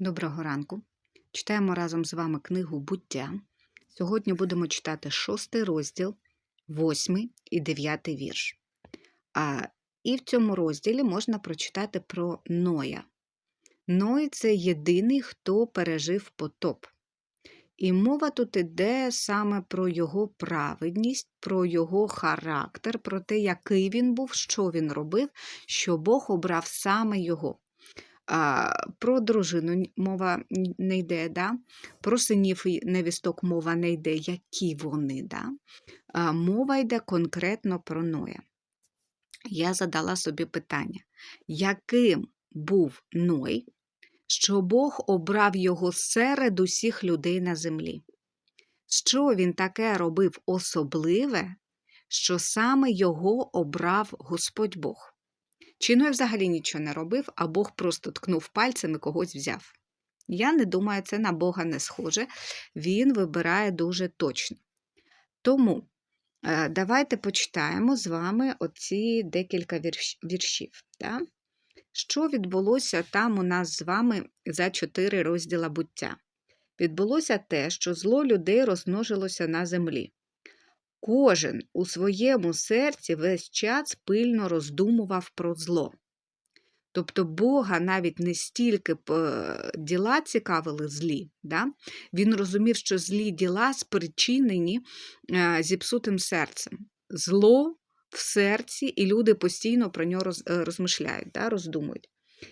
Доброго ранку. Читаємо разом з вами книгу Буття. Сьогодні будемо читати шостий розділ, восьмий і дев'ятий вірш. А, і в цьому розділі можна прочитати про Ноя. Ной це єдиний, хто пережив потоп. І мова тут іде саме про його праведність, про його характер, про те, який він був, що він робив, що Бог обрав саме його. А, Про дружину мова не йде, да? про синів і невісток мова не йде, які вони. Да? А, Мова йде конкретно про Ноя. Я задала собі питання, яким був Ной, що Бог обрав його серед усіх людей на землі? Що він таке робив особливе, що саме його обрав Господь Бог? Чи Ной взагалі нічого не робив, а Бог просто ткнув пальцем і когось взяв? Я не думаю, це на Бога не схоже. Він вибирає дуже точно. Тому е, давайте почитаємо з вами оці декілька вірш- віршів. Да? Що відбулося там у нас з вами за чотири розділа буття? Відбулося те, що зло людей розмножилося на землі. Кожен у своєму серці весь час пильно роздумував про зло. Тобто Бога навіть не стільки е, діла цікавили злі, да? він розумів, що злі діла спричинені е, зіпсутим серцем. Зло в серці, і люди постійно про нього е, розмишляють, да? роздумують.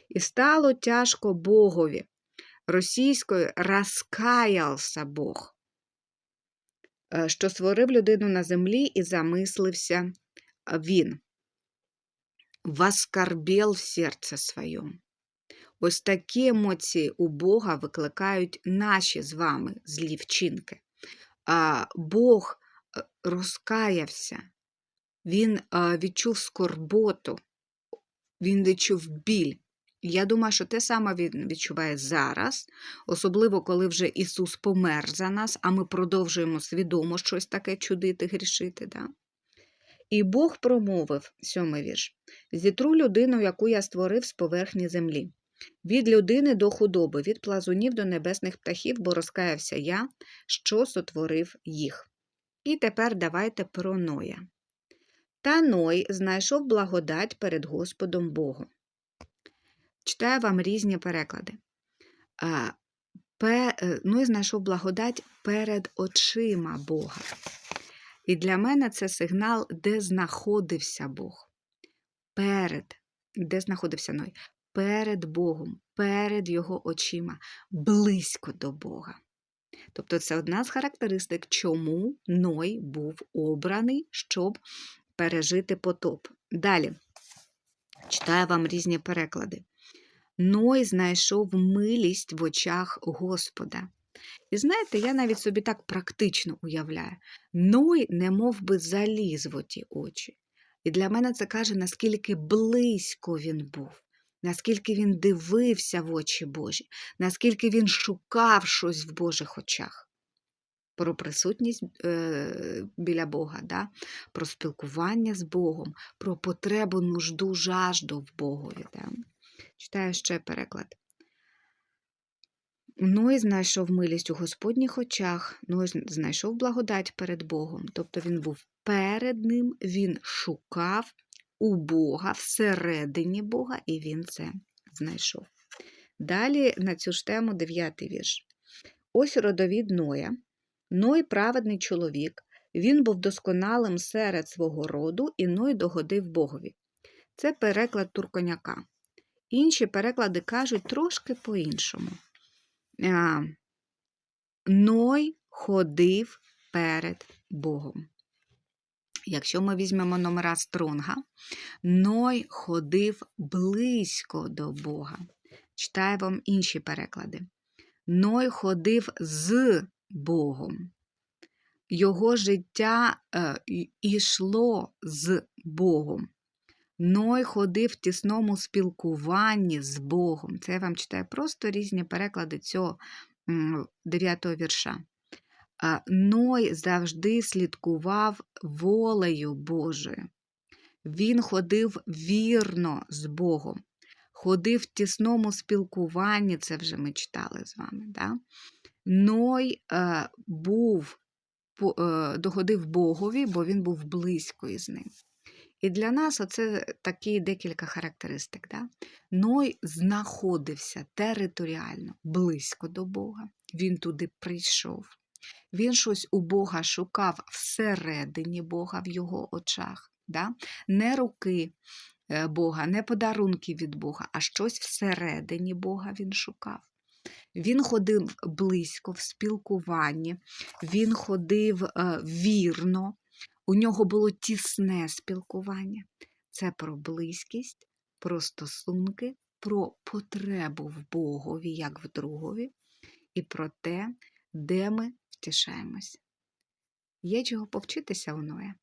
І стало тяжко Богові. Російською розкаявся Бог, що створив людину на землі і замислився е, він. Воскорбел в серце своєму. Ось такі емоції у Бога викликають наші з вами злі вчинки. Бог е, розкаявся, він е, відчув скорботу, він відчув біль. Я думаю, що те саме він відчуває зараз, особливо коли вже Ісус помер за нас, а ми продовжуємо свідомо щось таке чудити, грішити. Да? І Бог промовив, сьомий вірш, зітру людину, яку я створив з поверхні землі. Від людини до худоби, від плазунів до небесних птахів, бо розкаявся я, що сотворив їх. І тепер давайте про Ноя. Та Ной знайшов благодать перед Господом Богом. Читаю вам різні переклади. А, пе, е, знайшов благодать перед очима Бога. І для мене це сигнал, де знаходився Бог. Перед, де знаходився Ной? Перед Богом, перед Його очима, близько до Бога. Тобто це одна з характеристик, чому Ной був обраний, щоб пережити потоп. Далі читаю вам різні переклади. Ной знайшов милість в очах Господа. І знаєте, я навіть собі так практично уявляю. Ной немов би заліз в оті очі. І для мене це каже, наскільки близько він був, наскільки він дивився в очі Божі, наскільки він шукав щось в Божих очах. Про присутність е, біля Бога, да? про спілкування з Богом, про потребу, нужду, жажду в Богові. Да? Читаю ще переклад. Ной знайшов милість у Господніх очах, Ной знайшов благодать перед Богом. Тобто він був перед ним, він шукав у Бога, всередині Бога, і він це знайшов. Далі на цю ж тему дев'ятий вірш. Ось родовід Ноя. Ной праведний чоловік, він був досконалим серед свого роду, і Ной догодив Богові. Це переклад турконяка. Інші переклади кажуть трошки по-іншому. Ной ходив перед Богом. Якщо ми візьмемо номера Стронга, Ной ходив близько до Бога. Читаю вам інші переклади. Ной ходив з Богом. Його життя е, йшло з Богом. Ной ходив в тісному спілкуванні з Богом. Це я вам читаю просто різні переклади цього дев'ятого вірша. Ной завжди слідкував волею Божою. Він ходив вірно з Богом. ходив в тісному спілкуванні, це вже ми читали з вами. Да? Ной е, був, е, доходив Богові, бо він був близько із ним. І для нас оце такі декілька характеристик. Да? Ной знаходився територіально близько до Бога. Він туди прийшов. Він щось у Бога шукав всередині Бога в його очах. Да? Не руки е, Бога, не подарунки від Бога, а щось всередині Бога він шукав. Він ходив близько в спілкуванні, він ходив е, вірно, у нього було тісне спілкування. Це про близькість, про стосунки, про потребу в Богові, як в другові, і про те, де ми втішаємось. Є чого повчитися у Ноя.